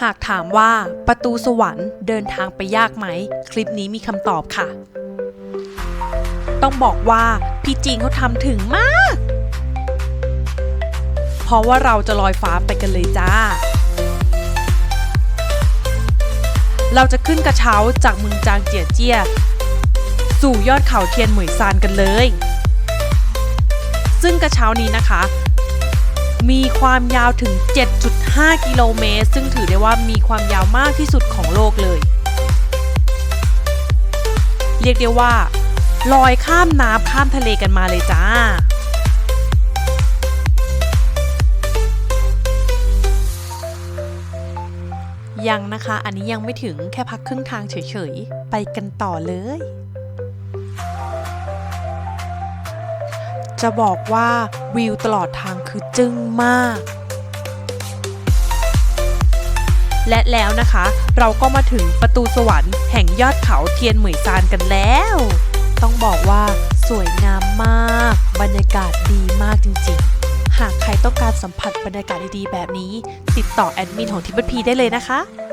หากถามว่าประตูสวรรค์เดินทางไปยากไหม คลิปนี้มีคำตอบค่ะ ต้องบอกว่าพี่จีนเขาทำถึงมาก เพราะว่าเราจะลอยฟ้าไปกันเลยจ้า เราจะขึ้นกระเช้าจากเมืองจางเจียเจีย สู่ยอดเขาเทียนเหมยซานกันเลย ซึ่งกระเช้านี้นะคะ มีความยาวถึง 7.5 กิโลเมตร ซึ่งถือได้ว่ามีความยาวมากที่สุดของโลกเลย เรียกได้ว่าลอยข้ามน้ำข้ามทะเลกันมาเลยจ้ายังนะคะ อันนี้ยังไม่ถึงแค่พักครึ่งทางเฉยๆ ไปกันต่อเลย จะบอกว่าวิวตลอดทางคือจึ้งมาก และแล้วนะคะ เราก็มาถึงประตูสวรรค์แห่งยอดเขาเทียนเหมยซานกันแล้ว ต้องบอกว่าสวยงามมาก บรรยากาศดีมากจริงๆ หากใครต้องการสัมผัสบรรยากาศดีๆแบบนี้ ติดต่อแอดมินของทิปพีได้เลยนะคะ